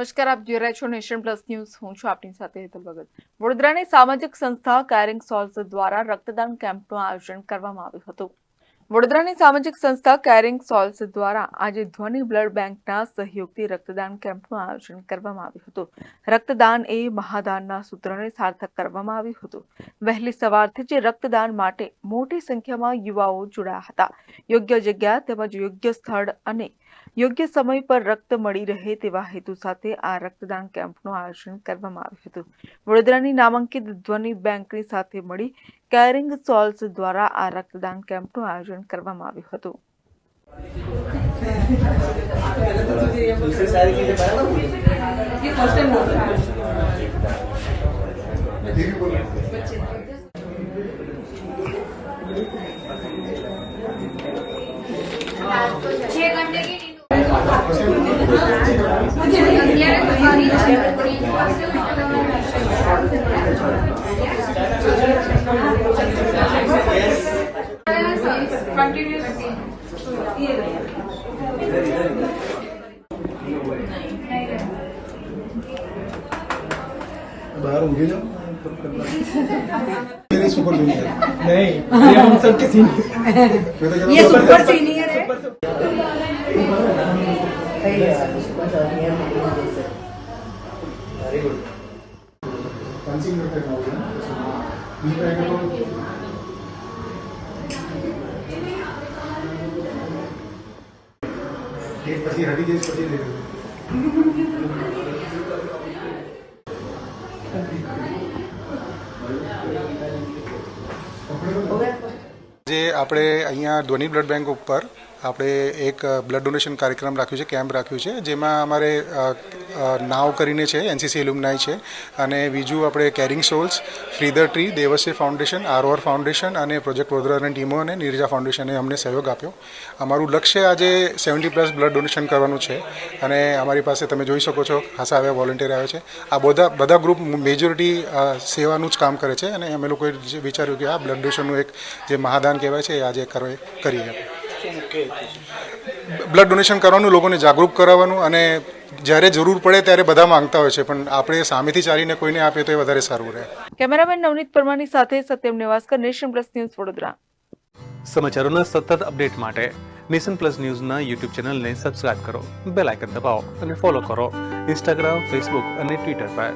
નમસ્કાર, આપ જોઈ રહ્યા છો નેશન પ્લસ ન્યૂઝ. હું છું આપની સાથે હેતલ ભગત. વડોદરાની સામાજિક સંસ્થા કેરિંગ સોલ્સ દ્વારા રક્તદાન કેમ્પનું આયોજન કરવામાં આવ્યું હતું. વડોદરાની સામાજિક સંસ્થા કેરિંગ સોલ્સ દ્વારા આજે ધ્વનિ બ્લડ બેંકના સહયોગથી રક્તદાન કેમ્પનું આયોજન કરવામાં આવ્યું હતું. રક્તદાન એ મહાદાનના સૂત્રને સાર્થક કરવામાં આવ્યું હતું. વહેલી સવારથી જ રક્તદાન માટે મોટી સંખ્યામાં યુવાઓ જોડાયા હતા. યોગ્ય જગ્યા તેમજ યોગ્ય સ્થળ અને યોગ્ય સમય પર રક્ત મળી રહે તેવા હેતુ સાથે આ રક્તદાન કેમ્પનું આયોજન કરવામાં આવ્યું હતું વડોદરાની નામાંકિત ધ્વનિ બેંકની સાથે મળી કેરિંગ સોલ્સ દ્વારા આ રક્તદાન કેમ્પનું આયોજન કરવામાં આવ્યું હતું दूसरी सारी चीजें बराबर ये फर्स्ट टाइम हुआ था छह घंटे की बाहर ઊંઘી जाओ मेरे सुपर जूनियर नहीं ये हम सबके सीनियर मैं तो ये कहता सुपर सीनियर है वेरी गुड पंचिंग करते हैं ना बी रहेगा तो એક પછી હટી જઈશ પછી લઈ લેજો. જે આપણે અહીંયા ધ્વનિ બ્લડ બેંક ઉપર આપણે એક બ્લડ ડોનેશન કાર્યક્રમ રાખ્યું છે કેમ્પ રાખ્યું છે, જેમાં અમારે નાવ કરીને છે એનસીસી એલ્યુમનાઈ છે, અને બીજું આપણે caring souls free the tree Devasya foundation ROR foundation અને પ્રોજેક્ટ વડોદરાની ટીમો અને નીરજા ફાઉન્ડેશને અમને સહયોગ આપ્યો. અમારું લક્ષ્ય આજે સેવન્ટી પ્લસ બ્લડ ડોનેશન કરવાનું છે, અને અમારી પાસે તમે જોઈ શકો છો, ખાસા આવ્યા વોલન્ટિયર આવે છે. આ બધા બધા ગ્રુપ મેજોરિટી સેવાનું જ કામ કરે છે, અને અમે લોકોએ વિચાર્યું કે આ બ્લડ ડોનેશનનું એક જે મહાદાન કહેવાય છે, એ આજે કરીએ. બ્લડ ડોનેશન કરવાનું લોકોને જાગૃત કરાવવાનું અને જ્યારે જરૂર પડે ત્યારે બધા માંગતા હોય છે પણ આપણે સામેથી ચાલીને કોઈને આપીએ તો એ વધારે સારું રહે. કેમેરામેન નવનીત પરમારની સાથે Satyam Nevaskar nation plus news Vadodara. સમાચારોના સતત અપડેટ માટે નેશન પ્લસ ન્યૂઝના યુટ્યુબ ચેનલને સબસ્ક્રાઇબ કરો બેલ આઇકન દબાવો અને ફોલો કરો. ઇન્સ્ટાગ્રામ ફેસબુક અને ટ્વિટર પર.